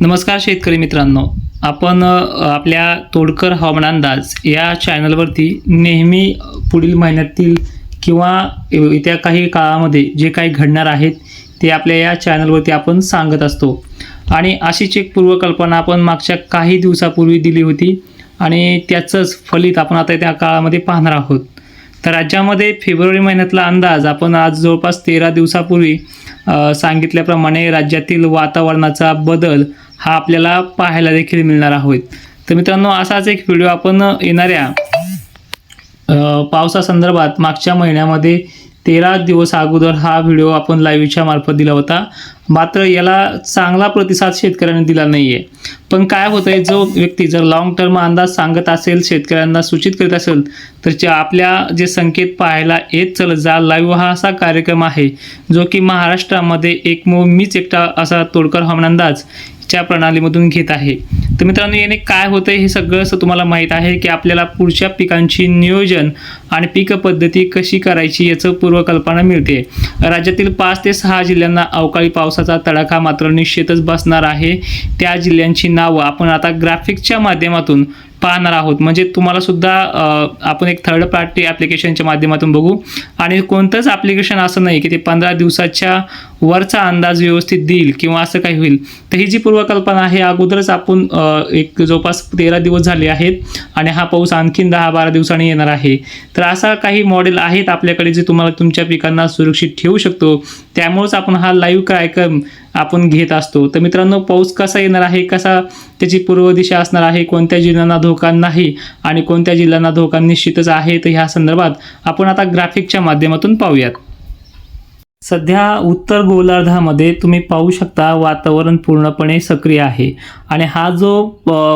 नमस्कार शेतकरी मित्रांनो. आपण आपल्या तोडकर हवामान अंदाज या चॅनलवरती नेहमी पुढील महिन्यातील किंवा येत्या काही काळामध्ये जे काही घडणार आहेत ते आपल्या या चॅनलवरती आपण सांगत असतो. आणि अशीच एक पूर्वकल्पना आपण मागच्या काही दिवसापूर्वी दिली होती आणि त्याचंच फलित आपण आता त्या काळामध्ये पाहणार आहोत. तर राज्यामध्ये फेब्रुवारी महिन्यातला अंदाज आपण आज जवळपास तेरा दिवसापूर्वी सांगितल्याप्रमाणे राज्यातील वातावरणाचा बदल हा आपल्याला पाहायला देखील मिळणार आहोत. तर मित्रांनो असाच एक व्हिडिओ आपण येणाऱ्या पावसासंदर्भात मागच्या महिन्यामध्ये तेरा दिवस अगोदर हा व्हिडिओ आपण लाईव्हच्या मार्फत दिला होता. मात्र याला चांगला प्रतिसाद शेतकऱ्यांनी दिला नाही आहे पण काय होतं आहे जो व्यक्ती जर लॉंग टर्म अंदाज सांगत असेल शेतकऱ्यांना सूचित करीत असेल तर जे आपल्या जे संकेत पाहायला येत चलत जा लाईव्ह हा असा कार्यक्रम आहे जो की महाराष्ट्रामध्ये एक मो मीच एकटा असा तोडकर हवामान अंदाज च्या प्रणालीमधून घेत आहे. तर मित्रांनो याने काय होतं हे सगळं असं तुम्हाला माहीत आहे की आपल्याला पुढच्या पिकांची नियोजन आणि पीक पद्धती कशी करायची याचं पूर्वकल्पना मिळते. राज्यातील पाच ते सहा जिल्ह्यांना अवकाळी पावसाचा तडाखा मात्र निश्चितच बसणार आहे. त्या जिल्ह्यांची नावं आपण आता ग्राफिकच्या माध्यमातून पाहणार आहोत. म्हणजे तुम्हाला सुद्धा आपण एक थर्ड पार्टी ॲप्लिकेशनच्या माध्यमातून बघू. आणि कोणतंच ॲप्लिकेशन असं नाही की ते पंधरा दिवसाच्या वरचा अंदाज व्यवस्थित देईल किंवा असं काही होईल. तर ही जी पूर्वकल्पना आहे अगोदरच आपण एक जवळपास तेरा दिवस झाले आहेत आणि हा पाऊस आणखीन दहा बारा दिवसांनी येणार आहे. तर असा काही मॉडेल आहेत आपल्याकडे जे तुम्हाला तुमच्या पिकांना सुरक्षित ठेवू शकतो. त्यामुळेच आपण हा लाईव्ह कार्यक्रम आपण घेत असतो. तर मित्रांनो पाऊस कसा येणार आहे? कसा त्याची पूर्व दिशा असणार आहे? कोणत्या जिल्ह्यांना धोका नाही आणि कोणत्या जिल्ह्यांना धोका निश्चितच आहे? तर ह्या संदर्भात आपण आता ग्राफिकच्या माध्यमातून पाहूयात. सध्या उत्तर गोलार्धामध्ये तुम्ही पाहू शकता वातावरण पूर्णपणे सक्रिय आहे. आणि हा जो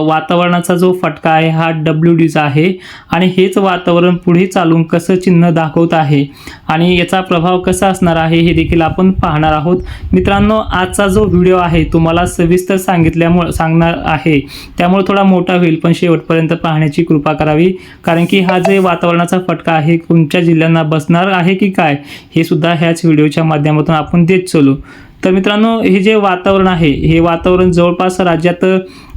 वातावरणाचा जो फटका आहे हा डब्ल्यू डीचा आहे. आणि हेच वातावरण पुढे चालून कसं चिन्ह दाखवत आहे आणि याचा प्रभाव कसा असणार आहे हे देखील आपण पाहणार आहोत. मित्रांनो आजचा जो व्हिडिओ आहे तुम्हाला सविस्तर सांगितल्यामुळं सांगणार आहे. त्यामुळे थोडा मोठा होईल पण शेवटपर्यंत पाहण्याची कृपा करावी. कारण की हा जे वातावरणाचा फटका आहे कोणत्या जिल्ह्यांना बसणार आहे की काय हे सुद्धा ह्याच व्हिडिओच्या माध्यमातून आपण देत चलू. तर मित्रांनो हे जे वातावरण आहे हे वातावरण जवळपास राज्यात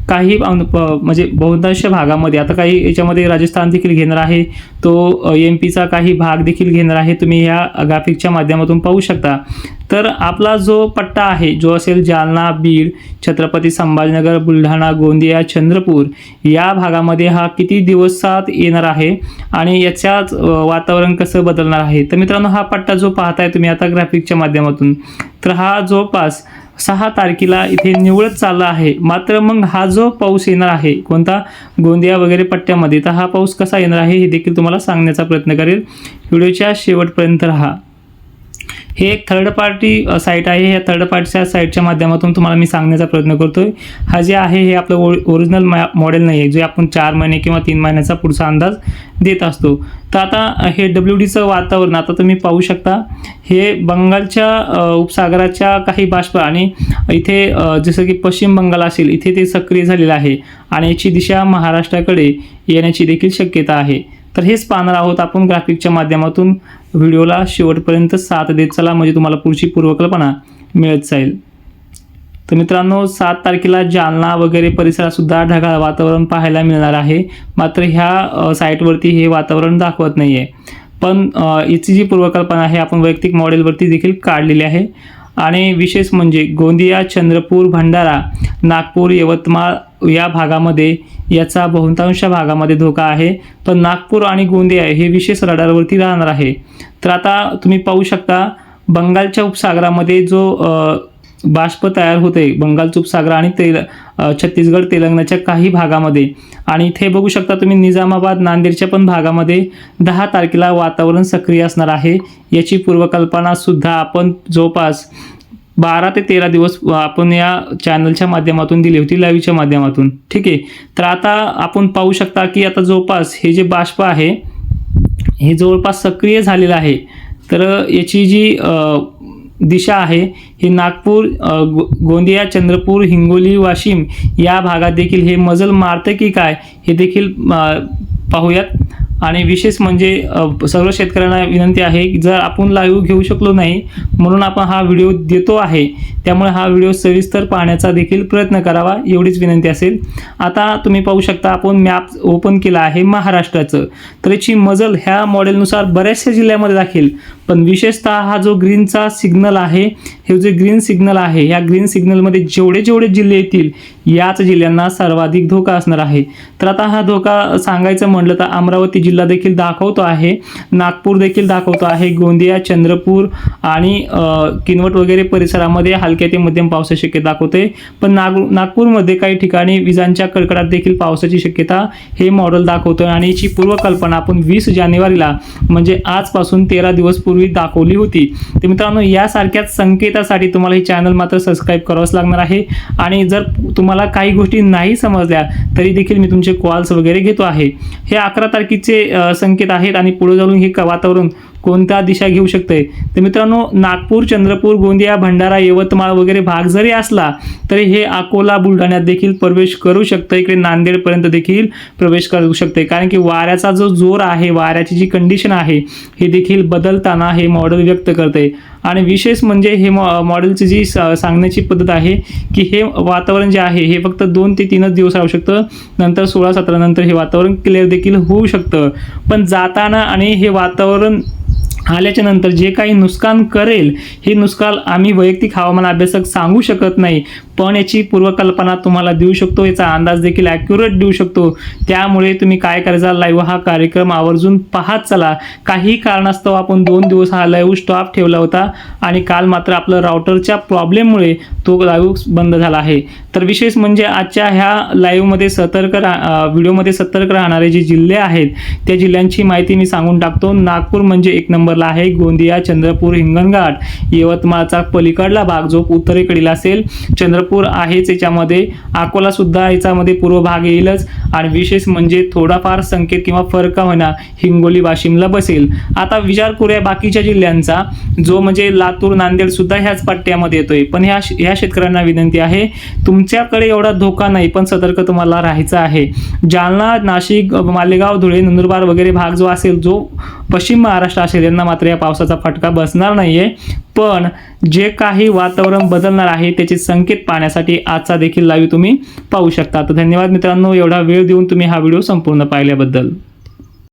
काही म्हणजे बहुतांश भागामध्ये आता काही याच्यामध्ये राजस्थान देखील घेणार आहे तो एम पीचा काही भाग देखील घेणार आहे तुम्ही ह्या ग्राफिकच्या माध्यमातून पाहू शकता. तर आपला जो पट्टा आहे जो असेल जालना बीड छत्रपती संभाजीनगर बुलढाणा गोंदिया चंद्रपूर या भागामध्ये हा किती दिवसात येणार आहे आणि याच्यात वातावरण कसं बदलणार आहे? तर मित्रांनो हा पट्टा जो पाहताय तुम्ही आता ग्राफिकच्या माध्यमातून तर हा जवळपास सहा तारखेला इथे निवळत चालला आहे. मात्र मग हा जो पाऊस येणार आहे कोणता? गोंदिया वगैरे पट्ट्यामध्ये. तर हा पाऊस कसा येणार आहे हे देखील तुम्हाला सांगण्याचा प्रयत्न करेल. व्हिडिओच्या शेवटपर्यंत राहा. हे एक थर्ड पार्टी साईट आहे. या थर्ड पार्टीच्या साईटच्या माध्यमातून तुम्हाला मी सांगण्याचा प्रयत्न करतोय. हा जे आहे हे आपलं ओ ओरिजिनल मॉडेल नाही आहे जे आपण चार महिने किंवा तीन महिन्याचा पुढचा अंदाज देत असतो. तर आता हे डब्ल्यू डीचं वातावरण आता तुम्ही पाहू शकता. हे बंगालच्या उपसागराच्या काही बाष्प आणि इथे जसं की पश्चिम बंगाल असेल इथे ते सक्रिय झालेलं आहे. आणि याची दिशा महाराष्ट्राकडे येण्याची देखील शक्यता आहे. तर हेच पाहणार आहोत आपण ग्राफिकच्या माध्यमातून. व्हिडिओला शेवटपर्यंत साथ देत चला म्हणजे तुम्हाला पुढची पूर्वकल्पना मिळत जाईल. तर मित्रांनो सात तारखेला जालना वगैरे परिसरातसुद्धा ढगाळ वातावरण पाहायला मिळणार आहे. मात्र ह्या साईटवरती हे वातावरण दाखवत नाही आहे पण याची जी पूर्वकल्पना आहे आपण वैयक्तिक मॉडेलवरती देखील काढलेली आहे. आणि विशेष म्हणजे गोंदिया चंद्रपूर भंडारा नागपूर यवतमाळ या भागामध्ये याचा बहुतांश भागामध्ये धोका आहे. पण नागपूर आणि गोंदिया हे विशेष रडारवरती राहणार आहे. तर आता तुम्ही पाहू शकता बंगालच्या उपसागरामध्ये जो बाष्प तयार होते बंगालच्या उपसागर आणि तेल छत्तीसगड तेलंगणाच्या काही भागामध्ये. आणि इथे बघू शकता तुम्ही निजामाबाद नांदेडच्या पण भागामध्ये दहा तारखेला वातावरण सक्रिय असणार आहे. याची पूर्वकल्पना सुद्धा आपण जवळपास बारा ते तेरा दिवस आपण या चॅनलच्या माध्यमातून दिली होती लाईव्हच्या माध्यमातून. ठीक आहे? तर आता आपण पाहू शकता की आता जवळपास हे जे बाष्प आहे हे जवळपास सक्रिय झालेलं आहे. तर याची जी दिशा आहे ही नागपूर गो गोंदिया चंद्रपूर हिंगोली वाशिम या भागात देखील हे मजल मारतं की काय हे देखील पाहूयात. आणि विशेष म्हणजे सर्व शेतकऱ्यांना विनंती आहे की जर आपण लाईव्ह घेऊ शकलो नाही म्हणून आपण हा व्हिडिओ देतो आहे. त्यामुळे हा व्हिडिओ सविस्तर पाहण्याचा देखील प्रयत्न करावा एवढीच विनंती असेल. आता तुम्ही पाहू शकता आपण मॅप ओपन केला आहे महाराष्ट्राचं. तर याची मजल ह्या मॉडेलनुसार बऱ्याचशा जिल्ह्यामध्ये दाखील. पण विशेषतः हा जो ग्रीनचा सिग्नल आहे हे जे ग्रीन सिग्नल आहे या ग्रीन सिग्नलमध्ये जेवढे जेवढे जिल्हे येतील याच जिल्ह्यांना सर्वाधिक धोका असणार आहे. तर आता हा धोका सांगायचं म्हटलं तर अमरावती जिल्हा देखील दाखवतो आहे नागपूर देखील दाखवतो आहे गोंदिया चंद्रपूर आणि किनवट वगैरे परिसरामध्ये हलक्या ते मध्यम पावसाची शक्यता दाखवते. पण नाग नागपूरमध्ये काही ठिकाणी विजांच्या कडकडात देखील पावसाची शक्यता हे मॉडेल दाखवतो आणि याची पूर्वकल्पना आपण वीस जानेवारीला म्हणजे आजपासून तेरा दिवस पूर्व दाखवली होती. तर मित्रांनो यासारख्याच संकेतासाठी तुम्हाला हे चॅनल मात्र सबस्क्राईब करावंच लागणार आहे. आणि जर तुम्हाला काही गोष्टी नाही समजल्या तरी देखील मी तुमचे कॉल्स वगैरे घेतो आहे. हे अकरा तारखेचे संकेत आहेत आणि पुढे जाऊन हे वातावरण कोणत्या दिशा घेऊ शकते तर मित्रांनो नागपूर चंद्रपूर गोंदिया भंडारा यवतमाळ वगैरे भाग जरी असला तरी हे अकोला बुलढाण्यात देखील प्रवेश करू शकतं इकडे नांदेडपर्यंत देखील प्रवेश करू शकते कारण की वाऱ्याचा जो जोर आहे वाऱ्याची जी कंडिशन आहे हे देखील बदलताना हे मॉडेल व्यक्त करते आणि विशेष म्हणजे हे मॉ मॉडेलची जी स- सांगण्याची पद्धत आहे की हे वातावरण जे आहे हे फक्त दोन ते तीनच दिवस राहू शकतं. नंतर सोळा सतरा नंतर हे वातावरण क्लिअर देखील होऊ शकतं. पण जाताना आणि हे वातावरण आल्याच्यानंतर जे काही नुकसान करेल हे नुकसान आम्ही वैयक्तिक हवामान अभ्यासक सांगू शकत नाही. पण याची पूर्वकल्पना तुम्हाला देऊ शकतो याचा अंदाज देखील ॲक्युरेट देऊ शकतो. त्यामुळे तुम्ही काय करायचा लाईव्ह हा कार्यक्रम आवर्जून पाहत चला. काही कारणास्तव आपण दोन दिवस हा लाईव्ह स्टॉप ठेवला होता आणि काल मात्र आपलं राऊटरच्या प्रॉब्लेममुळे तो लाईव्ह बंद झाला आहे. तर विशेष म्हणजे आजच्या ह्या लाईव्हमध्ये सतर्क रा व्हिडिओमध्ये सतर्क राहणारे जे जिल्हे आहेत त्या जिल्ह्यांची माहिती मी सांगून टाकतो. नागपूर म्हणजे एक नंबरला आहे गोंदिया चंद्रपूर हिंगणघाट यवतमाळचा पलीकडला भाग जो उत्तरेकडील असेल चंद्र भरपूर आहेच याच्यामध्ये. अकोला सुद्धा याच्यामध्ये पूर्व भाग येईलच. आणि विशेष म्हणजे थोडाफार संकेत किंवा फरक होणार हिंगोली वाशिमला बसेल. आता विचार करूया बाकीच्या जिल्ह्यांचा. जो म्हणजे लातूर नांदेड सुद्धा ह्याच पट्ट्यामध्ये येतोय. पण ह्या ह्या शेतकऱ्यांना विनंती आहे तुमच्याकडे एवढा धोका नाही पण सतर्क तुम्हाला राहायचा आहे. जालना नाशिक मालेगाव धुळे नंदुरबार वगैरे भाग जो असेल जो पश्चिम महाराष्ट्र असेल यांना मात्र या पावसाचा फटका बसणार नाहीये. पण जे काही वातावरण बदलणार आहे त्याचे संकेत पाहण्यासाठी आजचा देखील लाईव्ह तुम्ही पाहू शकता. तर धन्यवाद मित्रांनो एवढा वेळ देऊन तुम्ही हा व्हिडिओ संपूर्ण पाहिल्याबद्दल.